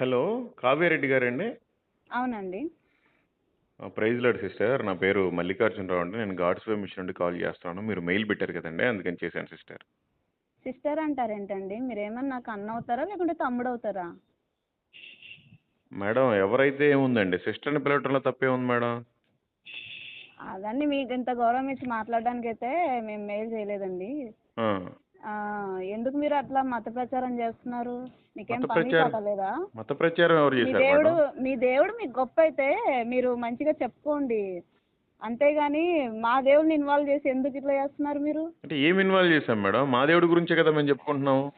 Hello Kavya Reddy గారండి? అవునండి. Praise Lord sister. నా పేరు మల్లికార్జునరావు అండి. నేను గాడ్స్ వే మిషన్ నుండి కాల్ చేస్తాను మీరు మెయిల్ పెట్టారు కదండి అందుకని చేశాను సిస్టర్. సిస్టర్ అంటారేంటండి మీరు ఏమన్నా నాకు అన్న అవుతారా లేకుంటే తమ్ముడు అవుతారా? మేడం ఎవరైతే ఏముందండి? సిస్టర్ని పిలవటంలో తప్పే ఉంది మేడం. అదండి మీకు ఇంత గౌరవం ఇచ్చి మాట్లాడడానికి అయితే మేము మెయిల్ చేయలేదండి. ఎందుకు మీరు అట్లా మత ప్రచారం చేస్తున్నారు? మీకేం మత పని ప్రచారం- మత ఎవరు మీ చేశారు దేవుడు మీ దేవుడు మీకు గొప్ప అయితే మీరు మంచిగా చెప్పుకోండి. అంతేగాని మా దేవుడిని ఇన్వాల్వ్ చేసి ఎందుకు ఇట్లా చేస్తున్నారు మీరు? అంటే ఏం ఇన్వాల్వ్ చేశాం మేడం? మా దేవుడి గురించే కదా మేము చెప్పుకుంటున్నాం.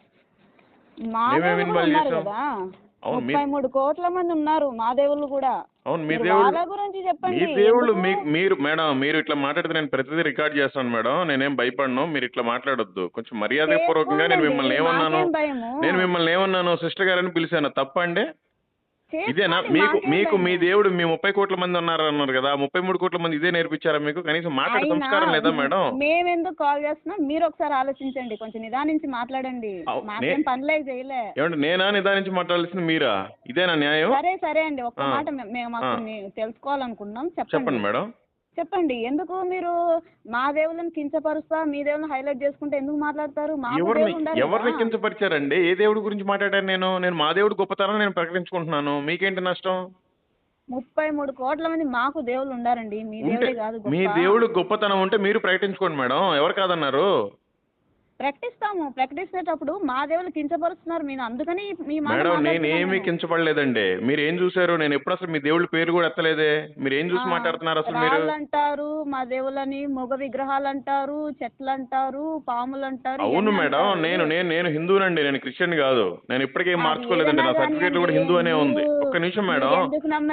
మా ఇన్వాల్వ్ ఉన్నారు? కదా. ముప్పై మూడు కోట్ల మంది ఉన్నారు మా దేవుళ్ళు కూడా. అవును మీ మీరు దేవుడు వాళ్ళ గురించి మీ చెప్పండి దేవుళ్ళు? మీ మీరు మేడం మీరు ఇట్లా మాట్లాడితే నేను ప్రతిదీ రికార్డ్ చేస్తాను మేడం. నేనేం భయపడను మీరు ఇట్లా మాట్లాడొద్దు. కొంచెం మర్యాద పూర్వకంగా నేను మిమ్మల్ని ఏమన్నాను? నేను మిమ్మల్ని ఏమన్నాను? సిస్టర్ గారని పిలిచాను. తప్పండి. ఇదేనా మీకు మాకేం మీ? దేవుడు మీ ముప్పై కోట్ల మంది ఉన్నారు అన్నారు కదా ముప్పై మూడు కోట్ల మంది ఇదే నేర్పించారా మీకు? కనీసం మాట్లాడే సంస్కారం లేదా మేడం? మేమెందుకు కాల్ చేస్తున్నాం? మీరు ఒకసారి ఆలోచించండి కొంచెం నిదానించి మాట్లాడండి. అవు- మాకేం నే- పనిలే చేయలే. ఏమంటే నేనా నిదానించి మాట్లాడాల్సింది మీరా? ఇదేనా న్యాయం? సరే సరే అండి ఒక్క. మాట మేము తెలుసుకోవాలనుకున్నాం చెప్పండి మేడం. చెప్పండి. ఎందుకు మీరు మా దేవుళ్ళని కించపరుస్తా మీ దేవుళ్ళని హైలైట్ చేసుకుంటే ఎందుకు మాట్లాడతారు? మా ఎవరిని దేవుళ్ళు ఉండాలి ఎవరిని కదా. కించపరిచారండి? ఏ దేవుడి గురించి మాట్లాడాను నేను? నేను మా దేవుడి గొప్పతనం నేను ప్రకటించుకుంటున్నాను. మీకేంటి నష్టం? ముప్పై మూడు కోట్ల మంది మాకు దేవుళ్ళు ఉండారండి. మీ ఉంటే దేవుడే కాదు మీ గొప్ప. దేవుడు గొప్పతనం ఉంటే మీరు ప్రకటించుకోండి మేడం. ఎవరు కాదన్నారు? ప్రకటిస్తాము. ప్రకటించేటప్పుడు మా దేవుళ్ళు కించపరుస్తున్నారు. మీరు అందుకని మీ మేడం నేనేమి నేను. కించపడలేదండి. మీరు ఏం చూసారు నేను ఎప్పుడు అసలు మీ దేవుడి పేరు కూడా ఎత్తలేదే. మీరు ఏం చూసి మాట్లాడుతున్నారు అసలు మీరు? అంటారు మా దేవుళ్ళని మగ విగ్రహాలు అంటారు చెట్లు అంటారు పాములు అంటారు. అవును మేడం. నేను నేను నేను హిందూనండి నేను క్రిస్టియన్ కాదు. నేను ఇప్పటికేం మార్చుకోలేదండి. నా సర్టిఫికేట్ కూడా హిందూ అనే ఉంది. ఒక్క నిమిషం మేడం.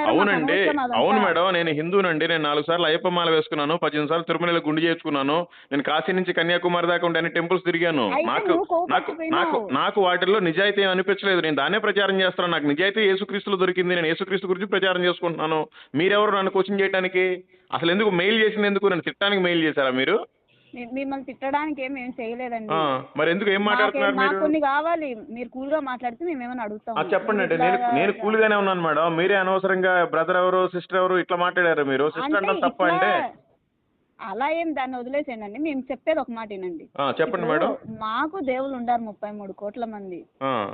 అవునండి. అవును మేడం. నేను హిందూనండి నేను నాలుగు సార్లు అయ్యప్ప మాల వేసుకున్నాను. పద్దెనిమిది సార్లు తిరుమలలో గుండు చేసుకున్నాను నేను కాశీ నుంచి కన్యాకుమారి దాకా ఉండే అన్ని టెంపుల్స్ తిరిగాను అయితే నాకు నాకు. నాకు నాకు వాటిల్లో నిజాయితీ అనిపించలేదు. నేను దాన్నే ప్రచారం చేస్తున్నాను. నాకు నిజాయితీ యేసుక్రీస్తులో దొరికింది. నేను యేసుక్రీస్తు గురించి ప్రచారం చేసుకుంటున్నాను. మీరెవరు నన్ను క్వశ్చన్ చేయడానికి అసలు ఎందుకు మెయిల్ చేసింది ఎందుకు? నన్ను తిట్టడానికి మెయిల్ చేశారా మీరు? మిమ్మల్ని తిట్టడానికి ఏం ఏం చేయలేదండి. మరి ఎందుకు ఏం మాట్లాడుతున్నారు మీరు? కొన్ని కావాలి. మీరు కూల్గా మాట్లాడితే మేము ఏమైనా అడుగుతాం. చెప్పండి అంటే నేను నేను కూల్గానే ఉన్నాను మేడం. మీరే అనవసరంగా బ్రదర్ ఎవరు సిస్టర్ ఎవరు ఇట్లా మాట్లాడారు మీరు? సిస్టర్ అంటే తప్ప అంటే అలా ఏం దాన్ని వదిలేసేయండి మేము చెప్పేది ఒక మాట వినండి. చెప్పండి మేడం. మాకు దేవుళ్ళు ఉండారు ముప్పై మూడు కోట్ల మంది.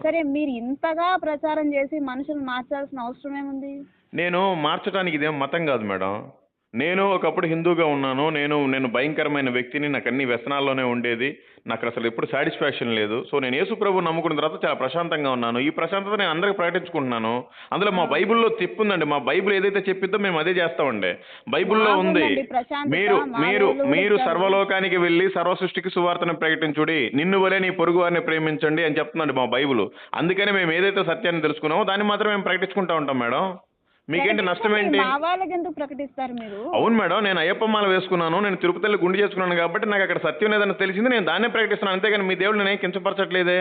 సరే మీరు ఇంతగా ప్రచారం చేసి మనుషులు మార్చాల్సిన అవసరం ఏముంది? నేను మార్చడానికి ఇదేం మతం కాదు మేడం. నేను ఒకప్పుడు హిందూగా ఉన్నాను. నేను నేను భయంకరమైన వ్యక్తిని. నాకు అన్ని వ్యసనాల్లోనే ఉండేది. నాకు అసలు ఎప్పుడు సాటిస్ఫాక్షన్ లేదు. సో నేను యేసు ప్రభు నమ్ముకున్న తర్వాత చాలా ప్రశాంతంగా ఉన్నాను. ఈ ప్రశాంతత నేను అందరికి ప్రకటించుకుంటున్నాను. అందులో మా బైబిల్లో చెప్పుందండి మా బైబిల్ ఏదైతే చెప్పిందో మేము అదే చేస్తామండి. బైబిల్లో ఉంది. మీరు మీరు మీరు. సర్వలోకానికి వెళ్ళి సర్వ సృష్టికి సువార్తను ప్రకటించుడి. నిన్ను వలే నీ పొరుగు వారిని ప్రేమించండి అని చెప్తుందండి మా బైబిల్. అందుకని మేము ఏదైతే సత్యాన్ని తెలుసుకున్నామో దాన్ని మాత్రం మేము ప్రకటించుకుంటా ఉంటాం మేడం. మీకేంటి నష్టం ఏంటి? మా వాళ్ళకి ఎందుకు ప్రకటిస్తారు మీరు? అవును మేడం నేను అయ్యప్ప మాల వేసుకున్నాను నేను తిరుపతిలో గుండు చేసుకున్నాను కాబట్టి నాకు అక్కడ సత్యం లేదని తెలిసింది నేను దాన్నే ప్రకటిస్తున్నాను. అంతేగాని మీ దేవుడు నేను కించపరచట్లేదే.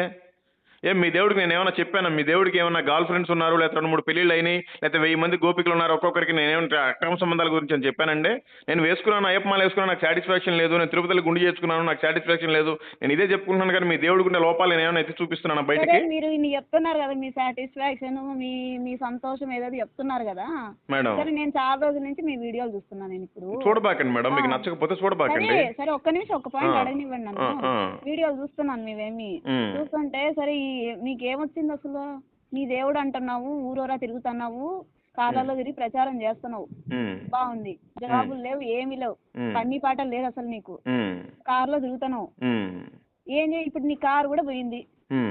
ఏం మీ దేవుడికి నేను ఏమైనా చెప్పాను? మీ దేవుడికి ఏమైనా గర్ల్ ఫ్రెండ్స్ ఉన్నారు లేకపోతే రెండు మూడు పెళ్ళిళ్ళు అయినాయి లేకపోతే వెయ్యి మంది గోపికలు ఉన్నారు ఒక్కొక్కరికి నేను ఏమైనా అక్రమ సంబంధాల గురించి అని చెప్పానండి. నేను వేసుకున్నాను అయ్యప్ప మాల వేసుకున్నాను నాకు సాటిస్ఫాక్షన్ లేదు. నేను తిరుపతిలో గుండు చేసుకున్నాను నాకు సాటిస్ఫాక్షన్ లేదు. నేను ఇదే చెప్పుకుంటున్నాను కానీ మీ దేవుడికి ఉండే లోపాలు నేను ఏమైనా ఎత్తి చూపిస్తున్నాను బయటికి? మీరు ఇన్ని చెప్తున్నారు కదా మీ సాటిస్ఫాక్షన్ మీ మీ సంతోషం ఏదో చెప్తున్నారు కదా. మేడం. సరే నేను చాలా రోజుల నుంచి మీ వీడియోలు చూస్తున్నాను నేను ఇప్పుడు. చూడబాకండి మేడం మీకు. నచ్చకపోతే చూడబాకండి. సరే ఒక్క నిమిషం ఒక్క పాయింట్. అడగనివ్వండి నన్ను. వీడియోలు చూస్తున్నాను మీవేమి. చూస్తుంటే సరే ఈ మీకేమొచ్చింది అసలు నీ దేవుడు అంటున్నావు ఊరూరా తిరుగుతున్నావు కాలాల్లో తిరిగి ప్రచారం చేస్తున్నావు. బాగుంది జవాబులు లేవు ఏమీ లేవు ఉమ్. పని పాటలు లేదు అసలు నీకు ఉమ్. కారులో తిరుగుతున్నావు. ఏం ఇప్పుడు నీ కారు కూడా పోయింది.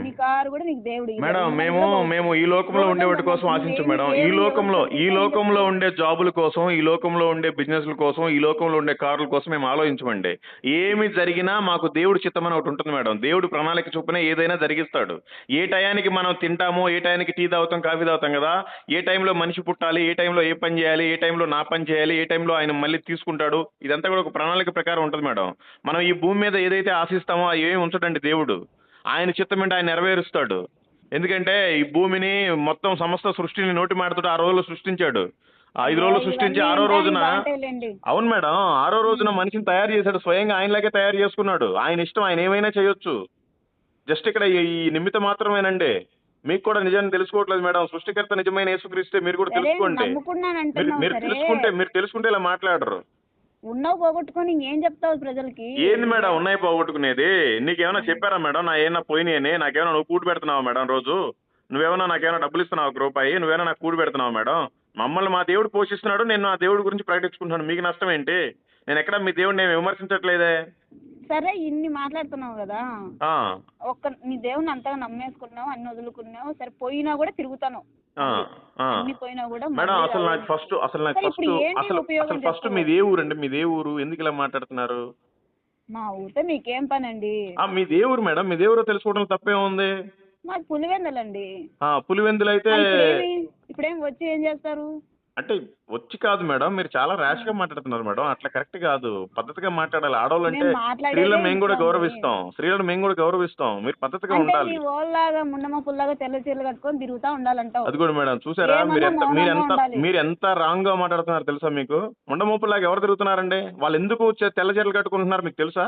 నీ కారు కూడా నీకు దేవుడు మేడం మేము మేము ఈ లోకంలో ఉండే వాటి కోసం ఆశించం మేడం. ఈ లోకంలో ఈ లోకంలో ఉండే జాబుల కోసం ఈ లోకంలో ఉండే బిజినెస్ల కోసం ఈ లోకంలో ఉండే కార్ల కోసం మేము ఆలోచించమండి. ఏమి జరిగినా మాకు దేవుడు చిత్తం అని ఒకటి ఉంటుంది మేడం. దేవుడు ప్రణాళిక చొప్పున ఏదైనా జరిగిస్తాడు. ఏ టయానికి మనం తింటామో ఏ టయానికి టీ తాగుతాం కాఫీ తాగుతాం కదా ఏ టైంలో మనిషి పుట్టాలి ఏ టైంలో ఏ పని చేయాలి ఏ టైంలో నా పని చేయాలి ఏ టైంలో ఆయన మళ్ళీ తీసుకుంటాడు ఇదంతా కూడా ఒక ప్రణాళిక ప్రకారం ఉంటుంది మేడం. మనం ఈ భూమి మీద ఏదైతే ఆశిస్తామో అవి ఏమి ఉంచడండి దేవుడు. ఆయన చిత్తం ఏంటి? ఆయన నెరవేరుస్తాడు. ఎందుకంటే ఈ భూమిని మొత్తం సమస్త సృష్టిని నోటి మాటతో ఆ రోజుల్లో సృష్టించాడు. ఐదు రోజులు సృష్టించి ఆరో రోజున. అవును మేడం ఆరో రోజున మనిషిని తయారు చేశాడు స్వయంగా ఆయనలాగే తయారు చేసుకున్నాడు. ఆయన ఇష్టం ఆయన ఏమైనా చేయొచ్చు. జస్ట్ ఇక్కడ ఈ- నిమిత్త మాత్రమేనండి. మీకు కూడా నిజాన్ని తెలుసుకోవట్లేదు మేడం. సృష్టికర్త నిజమైన యేసుక్రీస్తే మీరు కూడా తెలుసుకోండి. మీరు తెలుసుకుంటే మీరు తెలుసుకుంటే ఇలా మాట్లాడరు. ఉన్నావు పోగొట్టుకొని ఇంకేం చెప్తావు ప్రజలకి? ఏంది మేడం ఉన్నాయి పోగొట్టుకునేది? నీకేమైనా చెప్పారా మేడం? నా ఏమైనా పోయినాయని? నాకేమైనా నువ్వు కూడి పెడుతున్నావా మేడం రోజు? నువ్వేమైనా నాకేమైనా డబ్బులు ఇస్తున్నావు ఒక రూపాయి? నువ్వేమైనా నాకు కూడి పెడుతున్నావా మేడం? మమ్మల్ని మా దేవుడు పోషిస్తున్నాడు నేను నా దేవుడి గురించి ప్రకటించుకుంటున్నాను. మీకు నష్టం ఏంటి? నేను ఎక్కడ మీ దేవుడిని విమర్శించట్లేదే? సరే ఇన్ని మాట్లాడుతున్నావు కదా. ఒక్క నీ దేవుని అంతగా నమ్మేసుకున్నావు అన్ని వదులుకున్నావు సరే పోయినా కూడా తిరుగుతాను. మేడం అసలు నాకు. ఫస్ట్ అసలు నాకు ఫస్ట్ అసలు అసలు ఫస్ట్? మీది ఏ ఊరు అండి మీది ఏ ఊరు? ఎందుకు ఇలా మాట్లాడుతున్నారు? మా ఊరితో మీకేం పని అండి ఆ మీ దేవురు మేడం? మీ దేవురు తెలుసుకోవడం తప్పే ఉంది? మాది పులివెందలండి. పులివెందులు అయితే ఇప్పుడేం వచ్చి ఏం చేస్తారు? అంటే వచ్చి కాదు మేడం మీరు చాలా ర్యాష్గా మాట్లాడుతున్నారు మేడం. అట్లా కరెక్ట్ కాదు. పద్ధతిగా మాట్లాడాలి. ఆడవాళ్ళు అంటే మాట్లాడేదే స్త్రీలను మేము కూడా. గౌరవిస్తాం. స్త్రీలను మేము కూడా గౌరవిస్తాం. మీరు పద్ధతిగా అంటే ఉండాలి. ముండమ పుల్లగా తెల్ల చీరలు కట్టుకొని తిరుగుతా ఉండాలంటావు. అది కూడా మేడం చూసారా? ఏమన్నా మీరు ఎంత మీరు మౌనంగా ఎంత ఉండాలి. మీరు ఎంత రాంగ్గా మాట్లాడుతున్నారు తెలుసా మీకు? ముండమూపులాగా ఎవరు తిరుగుతున్నారండి? వాళ్ళు ఎందుకు చే- తెల్ల చీరలు కట్టుకుంటున్నారు మీకు తెలుసా?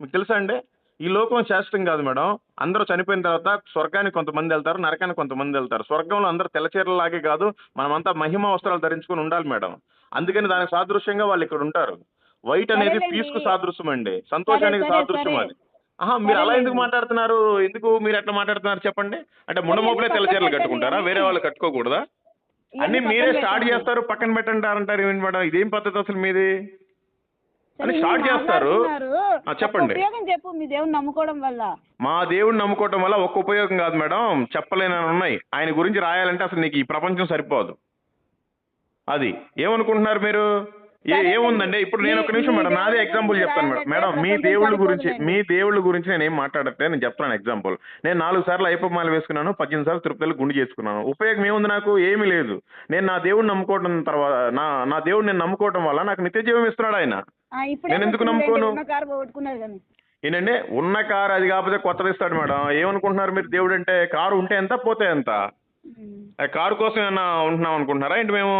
మీకు తెలుసా అండి? ఈ లోకం శాశ్వతం కాదు మేడం. అందరూ చనిపోయిన తర్వాత స్వర్గానికి కొంతమంది వెళ్తారు నరకానికి కొంతమంది వెళ్తారు. స్వర్గంలో అందరూ తెల్ల చీరలలాగే కాదు మనమంతా మహిమ వస్త్రాలు ధరించుకొని ఉండాలి మేడం. అందుకని దానికి సాదృశ్యంగా వాళ్ళు ఇక్కడ ఉంటారు. వైట్ అనేది సరేలేండి. పీస్కు సాదృశ్యం అండి. సంతోషానికి సాదృశ్యం. అది. ఆహా మీరు అలా. ఎందుకు మాట్లాడుతున్నారు? ఎందుకు మీరు ఎట్లా మాట్లాడుతున్నారు చెప్పండి. అంటే ముండమోపులే తెల్ల చీరలు కట్టుకుంటారా? వేరే వాళ్ళు కట్టుకోకూడదా? అన్ని మీరే స్టార్ట్. చేస్తారు పక్కన పెట్టండి అంటారు ఏంటి మేడం? ఇదేం పద్ధతి అసలు మీది? అని స్టార్ట్ చేస్తారు. చెప్పండి. ఉపయోగం చెప్పు మీ దేవుని నమ్ముకోవడం వల్ల. మా దేవుడిని నమ్ముకోవటం వల్ల ఒక్క ఉపయోగం కాదు మేడం. చెప్పలేనని ఉన్నాయి. ఆయన గురించి రాయాలంటే అసలు నీకు ఈ ప్రపంచం సరిపోదు. అది. ఏమనుకుంటున్నారు మీరు? ఏ ఏముందండి? ఇప్పుడు నేను ఒక నిమిషం మేడం. నాదే ఎగ్జాంపుల్ చెప్తాను మేడం. మేడం మీ దేవుళ్ళ. గురించి మీ దేవుళ్ళ గురించి నేను ఏం మాట్లాడట్లేదు. నేను చెప్తాను ఎగ్జాంపుల్ నేను నాలుగు సార్లు అయ్యప్పమాల వేసుకున్నాను పద్దెనిమిది సార్లు తిరుపతిలో గుండు చేసుకున్నాను. ఉపయోగం ఏముంది నాకు? ఏమీ లేదు. నేను నా దేవుడిని నమ్ముకోవడం తర్వాత నా నా దేవుడిని నేను నమ్ముకోవడం వల్ల నాకు నిత్య జీవం ఇస్తున్నాడు ఆయన. నేను ఎందుకు నమ్ముకోను? ఏంటండి ఉన్న కారు అది కాకపోతే కొత్తది ఇస్తాడు మేడం. ఏమనుకుంటున్నారు మీరు దేవుడు అంటే కారు ఉంటే ఎంత పోతే ఎంత? కారు కోసం ఏమన్నా ఉంటున్నాం అనుకుంటున్నారా ఏంటి మేము?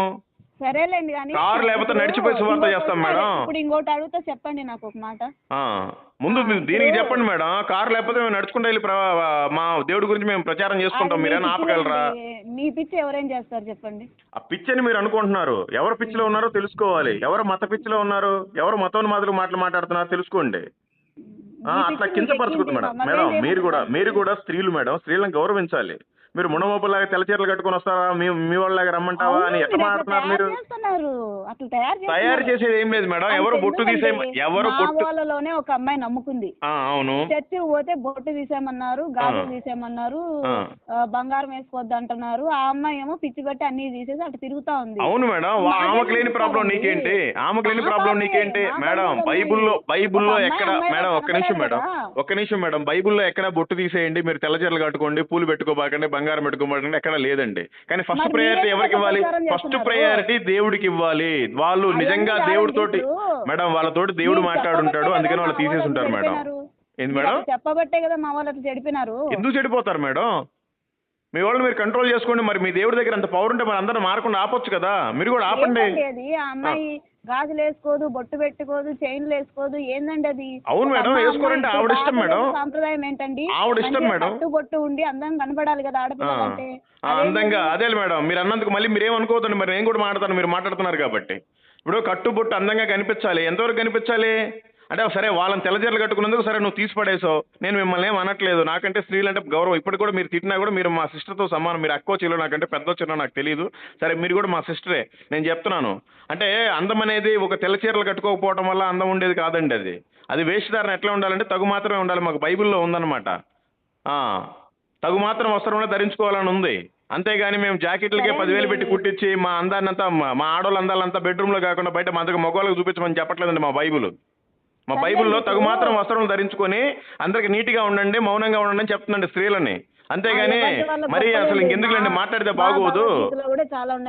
సరేలేండి కానీ కారు లేకపోతే నడిచిపోయి సువార్త ఇంకోటి చేస్తాం. మేడం. ఇప్పుడు ఇంకోటి అడుగుతా చెప్పండి నాకు ఒక మాట. ఆ, ముందు మీరు దీనికి చెప్పండి మేడం. కారు లేకపోతే మేము నడుచుకుంటూ వెళ్ళి ప్ర- మా దేవుడి గురించి మేము ప్రచారం చేసుకుంటాం. అది మీ మీరేనా పిచ్చి ఆపగలరా? లేండి. మీ పిచ్చి ఎవరేం చేస్తారు చెప్పండి. ఆ పిచ్చి అని మీరు అనుకుంటున్నారు. ఎవరు పిచ్చిలో ఉన్నారో తెలుసుకోవాలి. ఎవరు మత పిచ్చిలో ఉన్నారు ఎవరు మతం మాదిరి మాటలు మాట్లాడుతున్నారో తెలుసుకోండి. ఆ, మీ అట్లా పిచ్చి కించపరచకూడదు మీకు మేడం ఎక్కింది, మేడం. మీరు కూడా మీరు కూడా స్త్రీలు మేడం. స్త్రీలను గౌరవించాలి. మీరు మునమోపులాగా తెల్ల చీరలు కట్టుకొని వస్తారా? మీ మీ వాళ్ళలాగా రమ్మంటావా అని ఎట్లా మాట్లాడుతున్నారు మీరు? తయారు. చేసేది ఏం లేదు మేడం. ఎవరు బొట్టు తీసే ఎవరు బొట్టు వాళ్ళలోనే ఒక అమ్మాయి నమ్ముకుంది. అవును. చర్చికి పోతే బొట్టు తీసేయమన్నారు. తీసేయమన్నారు ఆ. ఆ, బంగారం వేసుకోవద్దు అంటున్నారు. ఆ అమ్మాయి ఏమో పిచ్చి పెట్టి అన్ని తీసేసి అటు తిరుగుతా ఉంది. అవును మేడం. ఆమెకు లేని ప్రాబ్లం? నీకేంటి? ఆమెకు లేని ప్రాబ్లం నీకేంటి? మేడం బాబే బైబుల్లో. బైబుల్లో ఎక్కడ మేడం ఒక్క నిమిషం మేడం. ఒక్క నిమిషం మేడం. బైబుల్లో ఎక్కడ బొట్టు తీసేయండి మీరు తెల్ల చీరలు కట్టుకోండి పూలు పెట్టుకోబాకండి బంగారం పెట్టుకోబాకండి ఎక్కడ లేదండి. కానీ ఫస్ట్ ప్రయారిటీ ఎవరికి ఇవ్వాలి? ఫస్ట్. ప్రయారిటీ దేవుడికి ఇవ్వాలి. వాళ్ళు నిజంగా దేవుడితోటి. మేడం వాళ్ళతోటి దేవుడు మాట్లాడుంటాడు. అందుకని వాళ్ళు తీసేసుంటారు అట్లా మేడం. ఏంది మేడం? చెప్పబట్టే కదా మా వాళ్ళు చెడిపినారు. ఎందుకు చెడిపోతారు మేడం? మీ వాళ్ళు మీరు కంట్రోల్ చేసుకోండి. మరి మీ దేవుడి దగ్గర అంత పవర్ ఉంటే మరి అందరూ మారకుండా ఆపొచ్చు కదా. మీరు కూడా ఆపండి. అమ్మాయి గాజులు వేసుకోదు బొట్టు పెట్టుకోదు చైన్లు వేసుకోదు. ఏందండి అది? అవును మేడం, వేసుకోరంటే అమ్మాయి ఆవిడ ఇష్టం మేడం. సాంప్రదాయం ఏంటండి? ఆవిడ ఇష్టం మేడం. కట్టు బొట్టు ఉండి అందం కనపడాలి కదా ఆ, ఆడపిల్లలంటే ఆ, అందంగా అదే మేడం. మీరు అన్నందుకు మళ్ళీ మీరు ఏమనుకోవద్దండి మరి నేను కూడా మాట్లాడతాను మీరు మాట్లాడుతున్నారు కాబట్టి. ఇప్పుడు కట్టుబొట్టు అందంగా కనిపించాలి. ఎంతవరకు కనిపించాలి? అంటే సరే వాళ్ళని తెల్లజీరలు కట్టుకున్నందుకు సరే నువ్వు తీసి పడేసావు. నేను మిమ్మల్ని ఏం అనట్లేదు. నాకంటే స్త్రీలు అంటే గౌరవం. ఇప్పటికి కూడా మీరు తిట్టినా కూడా మీరు మా సిస్టర్తో సమానం. మీరు అక్కో చెల్లో నాకంటే పెద్ద చిన్న నాకు తెలియదు సరే మీరు కూడా మా సిస్టరే. నేను చెప్తున్నాను. అంటే అందం అనేది ఒక తెల్ల చీరలు కట్టుకోకపోవడం వల్ల అందం ఉండేది కాదండి అది. అది వేషధారణ ఎట్లా ఉండాలంటే తగు మాత్రమే ఉండాలి. మాకు బైబిల్లో ఉందన్నమాట. ఆ, తగు మాత్రం వస్త్రంలో ధరించుకోవాలని ఉంది. అంతేగాని మేము జాకెట్లకే పదివేలు. పెట్టి కుట్టించి మా అందాన్నంతా మా- మా ఆడవాళ్ళ అందాలంతా బెడ్రూమ్లో కాకుండా బయట మా దగ్గర మగవాళ్ళకి చూపించమని చెప్పట్లేదండి మా బైబుల్. మా బైబిల్లో తగు మాత్రం వస్త్రం ధరించుకొని అందరికి నీట్గా ఉండండి మౌనంగా ఉండండి అని చెప్తుందండి స్త్రీలని. అంతేగాని మరి. అసలు ఇంకెందుకులేండి? మాట్లాడితే బాగోదు.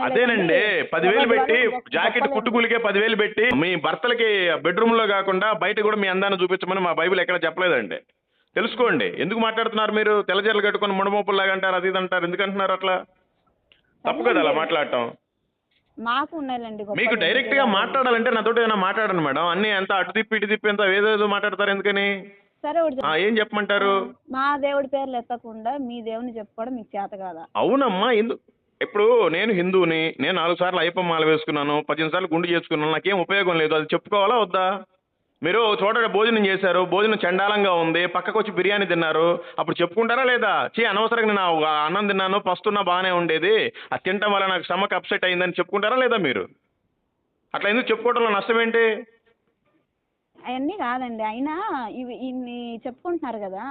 అదేనండి. పదివేలు పెట్టి జాకెట్. కుట్టుకూలికే పదివేలు పెట్టి మీ భర్తలకి బెడ్రూమ్లో కాకుండా బయట కూడా మీ అందాన్ని చూపించమని మా బైబిల్ ఎక్కడ చెప్పలేదండి. తెలుసుకోండి. ఎందుకు మాట్లాడుతున్నారు మీరు? తెల్లజీరలు కట్టుకొని ముడమోపుల్లాగా అంటారు అది ఇది అంటారు. ఎందుకు అంటున్నారు అట్లా? తప్పు కదా అలా మాట్లాడటం. మాకు ఉన్నాయండి మీకు డైరెక్ట్గా మాట్లాడాలంటే నాతోటి ఏమైనా మాట్లాడండి మేడం. అన్ని ఎంత అటు తిప్పి ఇటు తిప్పి ఎంత ఏదేదో మాట్లాడతారు ఎందుకని? సరే ఆ. ఏం చెప్పమంటారు? మా దేవుడి పేర్లు ఎత్తకుండా మీ దేవుని చెప్పుకోవడం మీకు చేత కాదా? అవునమ్మా ఎందు ఇప్పుడు నేను హిందువుని నేను నాలుగు సార్లు అయ్యప్ప మాల వేసుకున్నాను పద్దెనిమిది సార్లు గుండు చేసుకున్నాను నాకేం ఉపయోగం లేదు అది చెప్పుకోవాలా వద్దా? మీరు చూడండి భోజనం చేశారు భోజనం చండాలంగా ఉంది పక్కకు వచ్చి బిర్యానీ తిన్నారు అప్పుడు చెప్పుకుంటారా లేదా? చీ అనవసరంగా నేను అన్నం తిన్నాను పస్తున్నా బాగానే ఉండేది అది తినటం వల్ల నాకు స్టమక్ అప్సెట్ అయిందని చెప్పుకుంటారా లేదా మీరు? అట్లా ఎందుకు చెప్పుకోవడంలో నష్టం ఏంటి? అవన్నీ కాదండి అయినా ఇవి ఇన్ని చెప్పుకుంటున్నారు కదా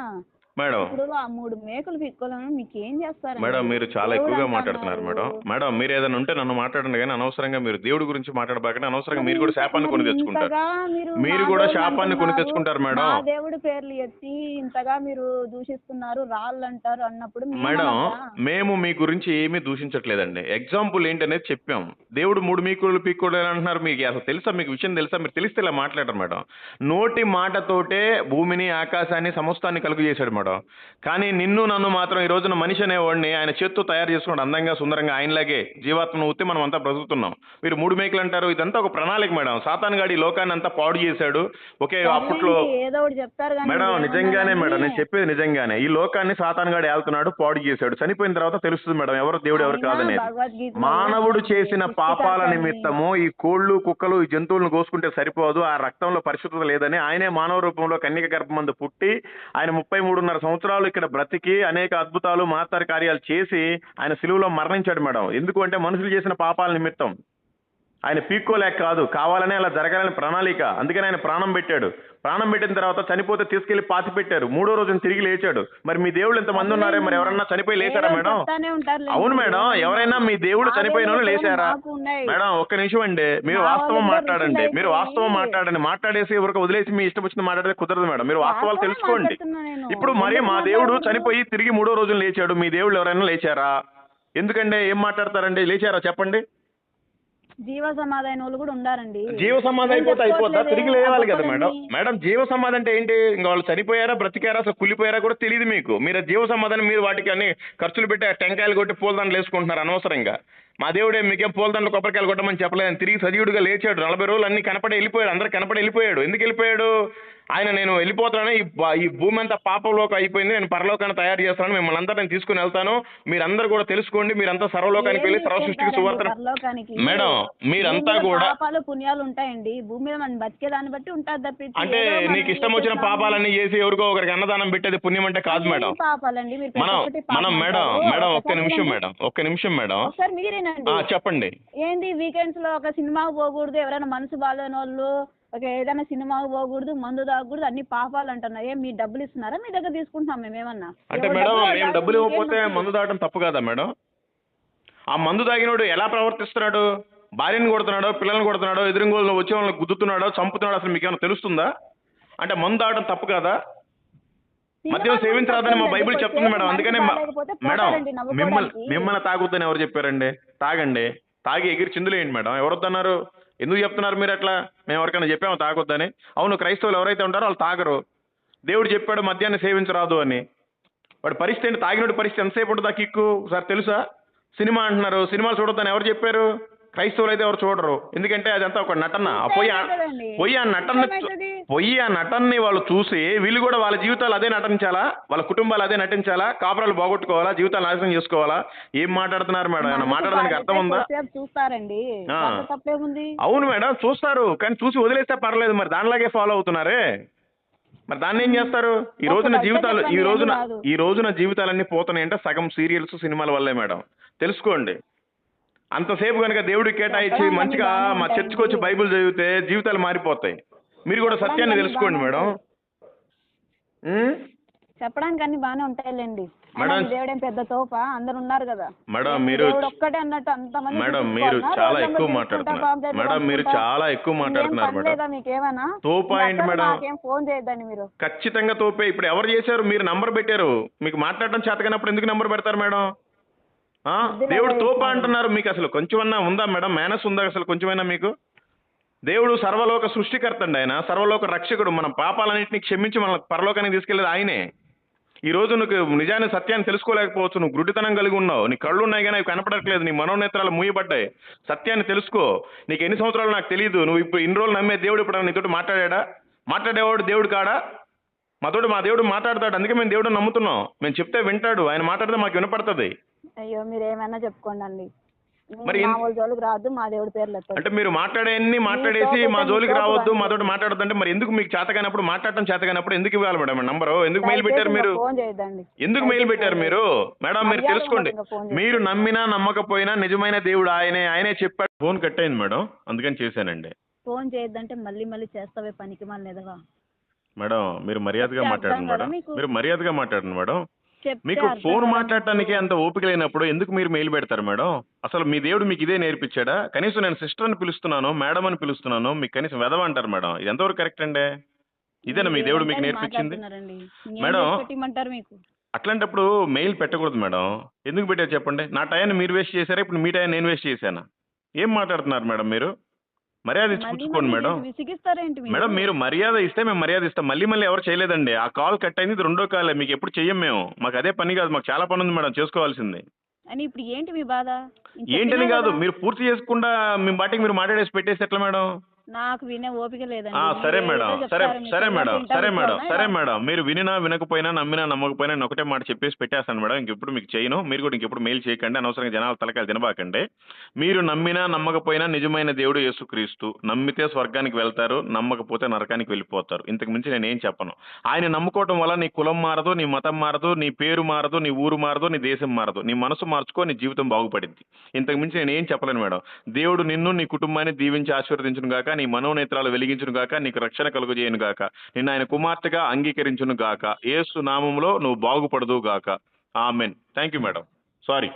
మేడం. ఇప్పుడు ఆ మూడు మేకలు పిక్కోలను మీకు ఏం చేస్తారు మేడం మీరు చాలా ఎక్కువగా మాట్లాడుతున్నారు మేడం. మేడం మీరు ఏదైనా ఉంటే నన్ను మాట్లాడండి కానీ అనవసరంగా మీరు దేవుడి గురించి మాట్లాడబాకండి. అనవసరంగా మీరు కూడా శాపాన్ని కొని తెచ్చుకుంటారు. మీరు కూడా శాపాన్ని కొని తెచ్చుకుంటారు మేడం. దేవుడి పేర్లు ఎత్తి ఇంతగా మీరు దూషిస్తున్నారు రాళ్ళు అంటారు అన్నప్పుడు మేడం? మేము మీ గురించి ఏమీ దూషించట్లేదండి. ఎగ్జాంపుల్ ఏంటనేది చెప్పాం. దేవుడు మూడు మీకులు పీక్కులు అంటున్నారు మీకు అసలు తెలుసా? మీకు విషయం తెలుసా? మీరు తెలిస్తే ఇలా మాట్లాడరు మేడం. నోటి మాటతోటే భూమిని ఆకాశాన్ని సమస్తాన్ని కలుగు చేశాడు మేడం. కానీ నిన్ను నన్ను మాత్రం ఈ రోజున మనిషి అనేవాడిని ఆయన చేత్తో తయారు చేసుకున్నాడు అందంగా సుందరంగా ఆయనలాగే జీవాత్మను ఊతే మనం అంతా బ్రతుకుతున్నాం. మీరు మూడు మేకలు అంటారు ఇదంతా ఒక ప్రణాళిక మేడం. సాతాన్ గాడి లోకాన్ని అంతా పాడు చేశాడు. ఒకే అప్పట్లో మేడం నిజంగానే మేడం నేను చెప్పేది నిజంగానే. ఈ లోకాన్ని సాతాన్ గాడు ఏళ్తున్నాడు పాడు చేశాడు. చనిపోయిన తర్వాత తెలుస్తుంది మేడం ఎవరు దేవుడు ఎవరు కాదనేది. మానవుడు చేసిన? పాపాల నిమిత్తము ఈ కోళ్ళు కుక్కలు ఈ జంతువులను కోసుకుంటే సరిపోదు ఆ రక్తంలో పరిశుద్ధత లేదని ఆయనే మానవ రూపంలో కన్యక గర్భమందు పుట్టి ఆయన ముప్పై మూడున్నర సంవత్సరాలు ఇక్కడ బ్రతికి అనేక అద్భుతాలు మహత్తర కార్యాలు చేసి ఆయన సిలువలో మరణించాడు మేడం. ఎందుకు అంటే మనుషులు చేసిన పాపాల నిమిత్తం. ఆయన పీక్కోలేక కాదు. కావాలనే అలా జరగాలని ప్రణాళిక. అందుకని ఆయన ప్రాణం పెట్టాడు. ప్రాణం పెట్టిన తర్వాత చనిపోతే తీసుకెళ్ళి పాతి పెట్టారు. మూడో రోజున తిరిగి లేచాడు. మరి మీ దేవుళ్ళు ఎంతమంది ఉన్నారే? మరి ఎవరన్నా చనిపోయి లేచారా మేడం. అవును మేడం. ఎవరైనా మీ దేవుడు చనిపోయిన వాళ్ళు దేవుడు లేచారా. మేడం ఒక్క నిమిషం అండి. మీరు వాస్తవం మాట్లాడండి. మీరు వాస్తవం మాట్లాడండి. మాట్లాడేసి ఎవరికి వదిలేసి మీ ఇష్టం వచ్చిన మాట్లాడితే కుదరదు మేడం. మీరు వాస్తవాలు వాస్తవం తెలుసుకోండి. ఇప్పుడు మరి మా దేవుడు? చనిపోయి తిరిగి మూడో రోజున లేచాడు. మీ దేవుళ్ళు ఎవరైనా లేచారా? ఎందుకంటే ఏం మాట్లాడతారండి? లేచారా? చెప్పండి. జీవ సమాధాన వాళ్ళు కూడా ఉండారండి. జీవ సమాధి అయిపోతే చెప్పుకోవట్లేదే, తిరిగి లేవాలి కదా మేడం. మేడం. జీవ సమాధి అంటే ఏంటి? ఇంకా వాళ్ళు చనిపోయారా బ్రతికారా అసలు కుళ్ళిపోయారా కూడా తెలియదు మీకు. మీరు జీవ సమాధానం మీరు వాటికి అన్ని ఖర్చులు పెట్టి ఆ టెంకాయలు కొట్టి పూలదండలు వేసుకుంటున్నారు అనవసరంగా. మా దేవుడే మీకేం పూలదండలు కొబ్బరికాయలు కొట్టమని చెప్పలేదు తిరిగి సజీవుడిగా లేచాడు. నలభై రోజులు అన్ని కనపడి వెళ్ళిపోయాడు. అందరు కనపడి వెళ్ళిపోయాడు. ఎందుకు వెళ్ళిపోయాడు? ఆయన నేను వెళ్ళిపోతాను ఈ ఈ భూమి అంతా పాపలోకం అయిపోయింది. నేను పరలోకాన్ని తయారు చేస్తాను మిమ్మల్ని అందరూ నేను తీసుకుని వెళ్తాను. మీరందరూ కూడా తెలుసుకోండి. మీరంతా సర్వలోకానికి వెళ్ళి సర్వ సృష్టికి పరలోకానికి? మేడం మీరంతా కూడా పాపాలు పుణ్యాలు ఉంటాయండి. భూమి మీద మనం బతికే దాన్ని బట్టి ఉంటుంది తప్పించి అంటే నీకు ఇష్టం వచ్చిన. పాపాలన్నీ చేసి ఎవరికో ఒకరికి అన్నదానం పెట్టేది పుణ్యం అంటే కాదు మేడం. మనం మనం మేడం. మేడం ఒక్క నిమిషం. మేడం ఒక్క నిమిషం మేడం. ఆ, చెప్పండి. ఏంది వీకెండ్స్లో ఒక సినిమాకు పోకూడదు ఎవరైనా మనసు బాగాలేని వాళ్ళు ఒక ఏదైనా సినిమాకు పోకూడదు మందు తాగకూడదు అన్ని పాపాలు అంటున్నారు. ఏం మీ డబ్బులు ఇస్తున్నారా? మీ దగ్గర తీసుకుంటున్నాం మేము ఏమన్నా? అంటే మేడం డబ్బులు మేము డబ్బులు ఇవ్వకపోతే? మందు తాగడం తప్పు కదా మేడం? ఆ మందు తాగినోడు ఎలా ప్రవర్తిస్తున్నాడు? భార్యను కొడుతున్నాడో పిల్లల్ని కొడుతున్నాడో ఎదురుగోళ్ళు వచ్చే వాళ్ళని గుద్దుతున్నాడో చంపుతున్నాడో అసలు మీకు ఏమైనా తెలుస్తుందా? అంటే మందు తాగడం తప్పు కదా? మద్యం సేవించరాదని మా బైబిల్ చెప్తుంది మేడం. అందుకనే మేడం మిమ్మల్ని. మిమ్మల్ని తాగొద్దని ఎవరు చెప్పారండి? తాగండి. తాగి ఎగిరి చిందులేయండి మేడం. ఎవరొద్దన్నారు? ఎందుకు చెప్తున్నారు మీరు అట్లా? మేము ఎవరికైనా చెప్పాము తాగొద్దని? అవును క్రైస్తవులు ఎవరైతే ఉంటారో వాళ్ళు తాగరు. దేవుడు చెప్పాడు మద్యాన్ని సేవించరాదు అని. వాడి పరిస్థితి ఏంటి? తాగినోడి పరిస్థితి ఎంతసేపు ఉంటుంది ఆ కిక్కు? సార్ తెలుసా? సినిమా అంటున్నారు. సినిమాలు చూడొద్దని ఎవరు చెప్పారు? క్రైస్తవులు అయితే ఎవరు చూడరు. ఎందుకంటే అదంతా ఒక నటన. ఆ పొయ్యి ఆ- నటన? పొయ్యి ఆ నటనని వాళ్ళు చూసి వీళ్ళు కూడా వాళ్ళ జీవితాలు అదే నటించాలా? వాళ్ళ కుటుంబాలు అదే నటించాలా? కాపురాలు బాగొట్టుకోవాలా? జీవితాలు నాశనం చేసుకోవాలా? ఏం మాట్లాడుతున్నారు మేడం? ఏమన్నా మాట్లాడడానికి అర్థం ఉందా? చూస్తారండి. అవును మేడం చూస్తారు. కానీ చూసి వదిలేస్తే పర్లేదు. మరి దానిలాగే ఫాలో అవుతున్నారే? మరి దాన్ని ఏం చేస్తారు? ఈ రోజున జీవితాలు ఈ రోజున. ఈ రోజున జీవితాలన్నీ పోతున్నాయి అంటే సగం సీరియల్స్ సినిమాల వల్లే మేడం. తెలుసుకోండి. అంతసేపు కనుక దేవుడికి కేటాయించి మంచిగా మా. చర్చికి వచ్చి బైబిల్ చదివితే జీవితాలు మారిపోతాయి. మీరు కూడా సత్యాన్ని తెలుసుకోండి మేడం? చెప్పడానికి అన్ని బాగానే ఉంటాయిలేండి. మేడం- దేవుడేం పెద్ద తోప? అందరు ఉన్నారు కదా. మేడం మీరు ఒక్కటే అన్నట్టు అంతమంది మేడం? మీరు చాలా ఎక్కువ మాట్లాడుతున్నారు. మేడం మీరు. చాలా ఎక్కువ మాట్లాడుతున్నారు మేడం. లేదా మీకేమైనా? తోపా ఏంటి మేడం? నాకేం ఫోన్ చేయొద్దండి మీరు. ఖచ్చితంగా తోపే. ఇప్పుడు ఎవరు చేశారు? మీరు నంబర్ పెట్టారు. మీకు మాట్లాడడం చేతకనప్పుడు ఎందుకు నంబర్ పెడతారు మేడం? దేవుడు. తోప అంటున్నారు మీకు అసలు కొంచెమన్నా ఉందా మేడం? మేనస్ ఉందా అసలు కొంచెమైనా మీకు? దేవుడు సర్వలోక సృష్టికర్త అండి ఆయన. సర్వలోక రక్షకుడు. మన పాపాలన్నింటినీ క్షమించి మన పరలోకానికి తీసుకెళ్ళేది ఆయనే. ఈ రోజు నువ్వు నిజాన్ని సత్యాన్ని తెలుసుకోలేకపోవచ్చు. నువ్వు గుడ్డితనం కలిగి ఉన్నావు. నీ కళ్ళు ఉన్నాయి కానీ అవి కనపడట్లేదు. నీ మనోనేత్రాలు మూయబడ్డాయి. సత్యాన్ని తెలుసుకో. నీకు ఎన్ని సంవత్సరాలు నాకు తెలియదు నువ్వు ఇప్పుడు ఇన్ని రోజులు నమ్మే దేవుడు ఇప్పుడు నీతోటి మాట్లాడా మాట్లాడేవాడు దేవుడు కాడా? మాతోడు మా దేవుడు మాట్లాడతాడు. అందుకే మేము దేవుడు నమ్ముతున్నాం. మేము చెప్తే వింటాడు. ఆయన మాట్లాడితే మాకు వినపడుతుంది. అయ్యో మీరు ఏమైనా చెప్పుకోండి అండి మరి మా వాళ్ళ జోలికి రావద్దు మా దేవుడి పేర్లు ఎత్తద్దు. అంటే మీరు మాట్లాడేన్ని మాట్లాడేసి మా జోలికి రావద్దు మాతోటి మాట్లాడొద్దు అంటే మరి ఎందుకు మీకు చేత కానప్పుడు మాట్లాడటం చేత కానప్పుడు ఎందుకు ఇవ్వాలి మేడం నంబరు? ఎందుకు మెయిల్ పెట్టారు మీరు? ఫోన్ చేయొద్దండి. ఎందుకు మెయిల్ పెట్టారు మీరు? మేడం మీరు తెలుసుకోండి. ఉండదు ఇంకా. మీరు నమ్మినా నమ్మకపోయినా నిజమైన దేవుడు ఆయనే ఆయనే చెప్పాడు. ఫోన్ కట్ అయింది మేడం అందుకని చేశానండి. ఫోన్ చేయొద్దంటే మళ్ళీ మళ్ళీ చేస్తావే పనికి మళ్ళీ ఎదగా మేడం మీరు మర్యాదగా మాట్లాడండి మేడం? మీరు మర్యాదగా మాట్లాడండి మేడం. మీకు ఫోన్ మాట్లాడటానికి అంత ఓపిక లేనప్పుడు ఎందుకు మీరు మెయిల్ పెడతారు మేడం? అసలు మీ దేవుడు మీకు ఇదే నేర్పించాడా? కనీసం నేను సిస్టర్ అని పిలుస్తున్నాను మేడం అని పిలుస్తున్నాను మీకు కనీసం వెదవ అంటారు మేడం. ఇది ఎంతవరకు కరెక్ట్ అండి? ఇదేనా మీ దేవుడు మీకు నేర్పించింది? మేడం, అట్లాంటప్పుడు మెయిల్ పెట్టకూడదు మేడం. ఎందుకు పెట్టారు చెప్పండి? నా టైం మీరు వేస్ట్ చేశారా? ఇప్పుడు మీ టైం నేను వేస్ట్ చేశానా? ఏం మాట్లాడుతున్నారు మేడం మీరు? మర్యాద ఇచ్చి మళ్ళీ పుచ్చుకోండి మళ్ళీ మేడం. చేసి విసిగిస్తారేంటి మీరు మేడం మీరు మర్యాద ఇస్తే మేము మర్యాద ఇస్తాం. మళ్ళీ మళ్ళీ ఎవరు చేయలేదండి. ఆ కాల్ కట్ అయింది రెండో కాలే. మీకు ఎప్పుడు చెయ్యం మేము. మాకు అదే పని కాదు మాకు చాలా పని ఉంది మేడం చేసుకోవాల్సింది. అని ఇప్పుడు ఏంటి మీ బాధ? నేను ఏంటని చెప్పినా కాదు కదా, మీరు పూర్తి చేసుకుండా మీ బాటికి మీరు మాట్లాడేసి పెట్టేసి ఎట్లా మేడం? నాకు వినే ఓపిక లేదండి. సరే మేడం. సరే సరే మేడం. సరే మేడం? సరే మేడం. మీరు వినినా వినకపోయినా నమ్మినా నమ్మకపోయినా నేను ఒకటే మాట చెప్పేసి పెట్టేస్తాను మేడం. ఇంకెప్పుడు మీకు చేయను. మీరు కూడా ఇంకెప్పుడు మెయిల్ చేయకండి. అనవసరంగా జనాల తలకాయలు తినబాకండి. మీరు నమ్మినా నమ్మకపోయినా నిజమైన దేవుడు యేసుక్రీస్తు. నమ్మితే స్వర్గానికి వెళ్తారు నమ్మకపోతే నరకానికి వెళ్ళిపోతారు. ఇంతకు మించి నేను ఏం చెప్పను. ఆయన నమ్ముకోవటం వల్ల నీ కులం మారదు నీ మతం మారదు నీ పేరు మారదు నీ ఊరు మారదు నీ దేశం మారదు. నీ మనసు మార్చుకో నీ జీవితం బాగుపడింది. ఇంతకు మించి నేను ఏం చెప్పలేను మేడం. దేవుడు నిన్ను నీ కుటుంబాన్ని దీవించి ఆశీర్వదించును గాక. నీ మనోనేత్రాలు వెలిగించును గాక నీకు రక్షణ కలుగజేయను గాక. నిన్ను ఆయన కుమార్తెగా అంగీకరించును గాక. ఏసు నామంలో నువ్వు బాగుపడదు గాక amen. Thank you madam. Sorry.